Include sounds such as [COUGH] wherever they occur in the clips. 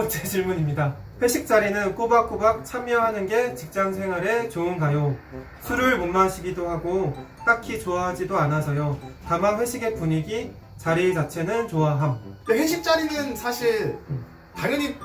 번째 [LAUGHS] 질문입니다. 회식 자리는 꼬박꼬박 참여하는 게 직장 생활에 좋은가요? 술을 못 마시기도 하고 딱히 좋아하지도 않아서요. 다만 회식의 분위기, 자리 자체는 좋아함. 회식 자리는 사실 당연히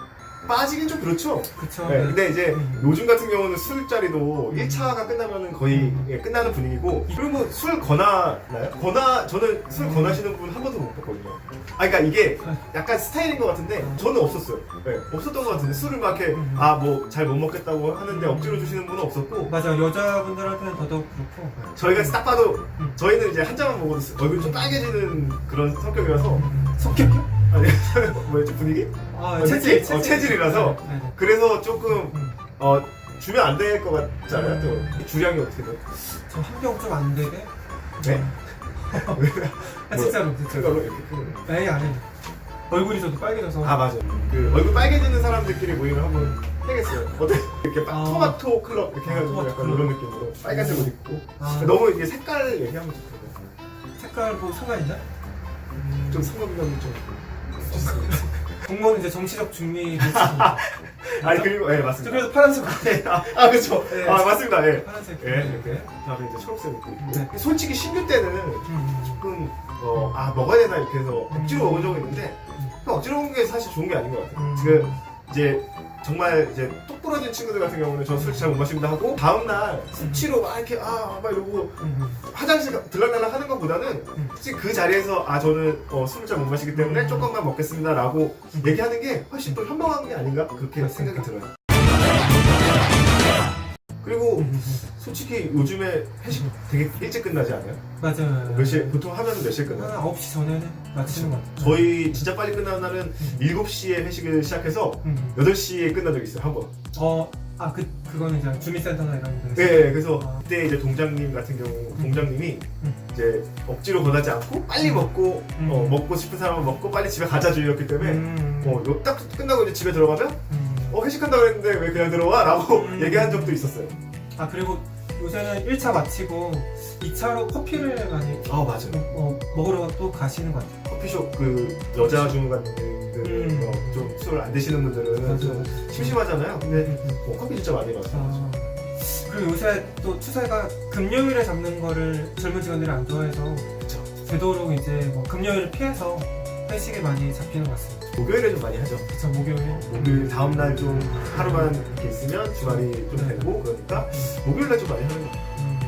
빠지긴 좀 그렇죠. 그쵸? 네, 네. 근데 이제 음. 요즘 같은 경우는 술자리도 1차가 끝나면은 거의 음. 예, 끝나는 분위기고 그리고 뭐술 권하나요? 권하 저는 술 음. 권하시는 분 한 번도 못 봤거든요. 아 그러니까 이게 약간 스타일인 것 같은데 저는 없었어요. 네, 없었던 것 같은데 술을 막 이렇게 음. 아뭐 잘 못 먹겠다고 하는데 억지로 주시는 분은 없었고 맞아 여자분들한테는 더더욱 그렇고 저희가 딱 봐도 음. 저희는 이제 한 잔만 먹어도 얼굴이 좀 빨개지는 그런 성격이라서 성격이요? 아니 [LAUGHS] 뭐였지 분위기? 아, 어, 체질, 느낌? 어, 체질이라서? 네, 네, 네. 그래서 조금 음. 어 주면 안 될 것 같지 않아요? 또 주량이 어떻게 돼요? 저한 병좀안 되게? 네? [LAUGHS] 아, 진짜로 진짜로 그걸로 이렇게 그- 에이 안 해. 얼굴이 저도 빨개져서 아 맞아 그 얼굴 빨개지는 사람들끼리 모이면 한번 해겠어요 어때? 이렇게 막 아. 토마토 클럽 이렇게 해가지고 토마토 약간 클럽. 이런 느낌으로 빨간색 옷 입고 아, 너무 이게 색깔 얘기하면 좀 그래요 색깔 뭐 상관있나? 좀 성범위감이 좀 [LAUGHS] 공무원 이제 정치적 중립 [LAUGHS] 아니 그리고 예 맞습니다. 그래도 파란색 [LAUGHS] 아, 아 그쵸 네. 아 맞습니다. 예. 파란색 예, 이렇게 다음에 이제 초록색 입고 네. 솔직히 신규 때는 음. 조금 어, 아 먹어야 되나 이렇게 해서 억지로 먹은 적이 있는데 그 억지로 먹은 게 사실 좋은 게 아닌 것 같아요. 음. 지금 이제 정말 이제 똑 부러진 친구들 같은 경우는 저 술 잘 못 마십니다 하고 다음날 수치로 막 이렇게 아막 이러고 음. 화장실 가- 들락날락 하는 것보다는 음. 솔직히 그 자리에서 아 저는 어, 술을 잘 못 마시기 때문에 음. 조금만 먹겠습니다라고 음. 얘기하는 게 훨씬 더 현명한 게 아닌가 그렇게. 생각이 들어요. 그리고 음. 솔직히 요즘에 회식 되게 일찍 끝나지 않아요? 맞아요 몇 시에 보통 하면 몇 시에 끝나요? 한 9시 전에는 마치는 것 같아요 저희 진짜 빨리 끝나는 날은 7시에 회식을 시작해서 음. 8시에 끝난 적이 있어요, 한 번. 어, 아, 그, 그거는 이제 주민센터나 이런 데서 네, 그래서 아. 그때 이제 동장님 같은 경우, 동장님이 음. 이제 억지로 권하지 않고 빨리 음. 먹고, 음. 어, 먹고 싶은 사람은 먹고 빨리 집에 가자 주의였기 때문에 음. 어, 요 딱 끝나고 이제 집에 들어가면 음. 어, 회식한다 그랬는데 왜 그냥 들어와? 라고 음. [LAUGHS] 얘기한 적도 있었어요. 아, 그리고 요새는 1차 마치고 2차로 커피를 많이 아, 맞아요. 어, 먹으러 또 가시는 것 같아요 커피숍 그 여자 주무관님들 음. 어, 좀술 안 드시는 분들은. 좀 심심하잖아요. 근데 음, 음. 어, 커피 진짜 많이 마셔요. 아, 그리고 요새 또 추세가 금요일에 잡는 거를 젊은 직원들이 안 좋아해서 그쵸. 되도록 이제 뭐 금요일을 피해서 회식이 많이 잡히는 것 같습니다. 목요일에 좀 많이 하죠. 그쵸, 목요일. 목요일 다음 날 좀 하루만 이렇게 있으면 주말이 좀 네. 되고 그러니까 목요일 날 좀 많이 하는 것 같아요. 음.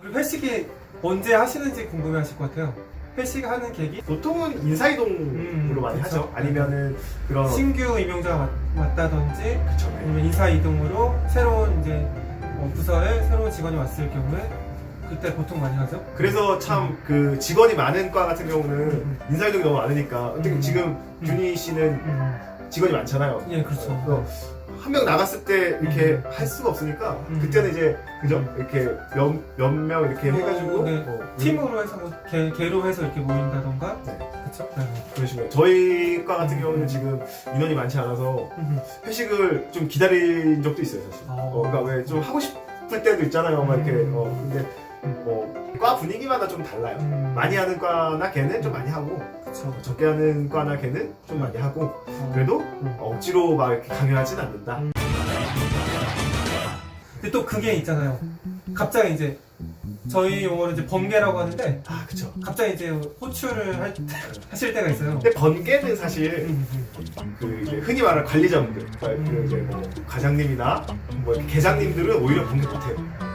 그리고 회식이 언제 하시는지 궁금해 하실 것 같아요. 회식하는 계기? 보통은 인사이동으로 음, 많이 그쵸. 하죠. 아니면은 그런 신규 임용자가 왔- 왔다든지 그쵸. 네. 아니면 인사 이동으로 새로운 이제 어, 부서에 새로운 직원이 왔을 경우에 그때 보통 많이 하죠. 그래서 참 그 직원이 많은 과 같은 경우는 음. 인사이동이 너무 많으니까 어떻게 음. 지금 균희 씨는 음. 직원이 많잖아요. 예, 그렇죠. 한 명 나갔을 때 이렇게 음. 할 수가 없으니까 음. 그때는 이제 그죠 이렇게 몇명 이렇게 어, 해가지고 네. 어, 팀으로 해서 뭐 개, 개로 해서 이렇게 모인다던가 네. 그쵸? 네. 그런 식으로 저희 과 같은 경우는 지금 인원이 많지 않아서 음. 회식을 좀 기다린 적도 있어요 사실. 어. 어, 그러니까 왜 좀 하고 싶을 때도 있잖아요. 막 이렇게 음. 어, 근데 뭐 과 분위기마다 좀 달라요. 음. 많이 하는 과나 걔는 좀 많이 하고 그쵸. 적게 하는 과나 걔는 좀 많이 하고 어. 그래도 음. 억지로 막 이렇게 강요하진 않는다. 음. 근데 또 그게 있잖아요. 갑자기 이제 저희 용어로 이제 번개라고 하는데 아 그쵸. 갑자기 이제 호출을 할, [LAUGHS] 하실 때가 있어요. 근데 번개는 사실 음, 그 이제 흔히 말하는 관리자분들, 그러니까 그 이제 뭐 과장님이나 뭐 이렇게 계장님들은 오히려 번개 못해요.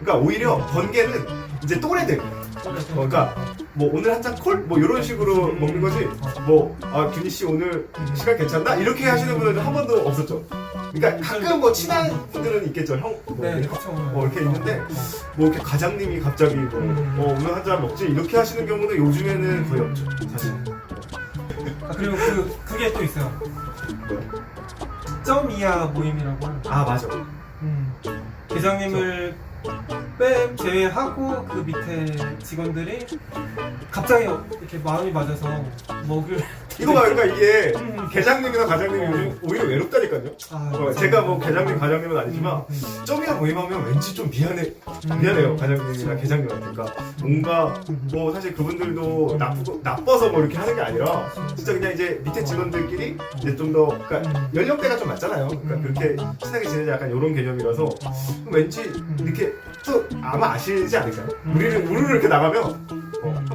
그러니까 오히려 번개는 이제 또래들. 어, 그러니까 뭐 오늘 한 잔 콜? 뭐 이런 식으로 음. 먹는 거지. 뭐, 아, 균희 씨 오늘 시간 괜찮나? 이렇게 하시는 분은 한 번도 없었죠. 그러니까 가끔 뭐 친한 분들은 있겠죠. 형, 뭐, 네, 이렇게, 그쵸. 뭐 이렇게 있는데, 뭐 이렇게 과장님이 갑자기 뭐, 음. 어, 오늘 한 잔 먹지? 이렇게 하시는 경우는 요즘에는 거의 없죠. 사실. 아, 그리고 그, 그게 또 있어요. 뭐요? 점 이하 모임이라고. 아, 맞아. 음. 계장님을 빼 제외하고 그 밑에 직원들이 갑자기 이렇게 마음이 맞아서 먹을 이거 봐, 그러니까 이게 음. 계장님이나 과장님이 요즘 오히려 외롭다니까요. 아, 어. 제가 뭐 계장님, 과장님은 아니지만 음, 점이나 모임하면 왠지 좀 미안해, 음. 미안해요 과장님이나 계장님한테. 그러니까 뭔가 뭐 사실 그분들도 나쁘고 나빠서 뭐 이렇게 하는 게 아니라 진짜 그냥 이제 밑에 직원들끼리 이제 좀 더 그러니까 연령대가 좀 맞잖아요. 그러니까 그렇게 친하게 지내자 약간 이런 개념이라서 왠지 이렇게 또 아마 아시지 않을까요? 우리는 우르르 이렇게 나가면 어,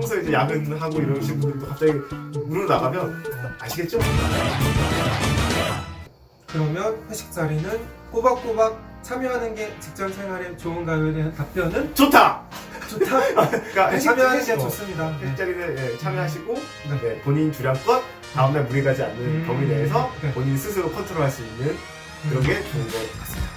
평소에 이제 야근하고 이러신 분들도 갑자기 우르르 나가면 아시겠죠? 그러면 회식 자리는 꼬박꼬박 참여하는 게 직장 생활에 좋은가요에 대한 답변은 좋다. 좋다. [LAUGHS] 그러니까 네, 회식 참여하는 게 어, 좋습니다. 네. 회식 자리는 예, 참여하시고 네. 네, 본인 주량껏 다음날 무리 가지 않는 음. 범위 내에서 네. 본인 스스로 컨트롤할 수 있는 그런 게 좋은 것 같습니다.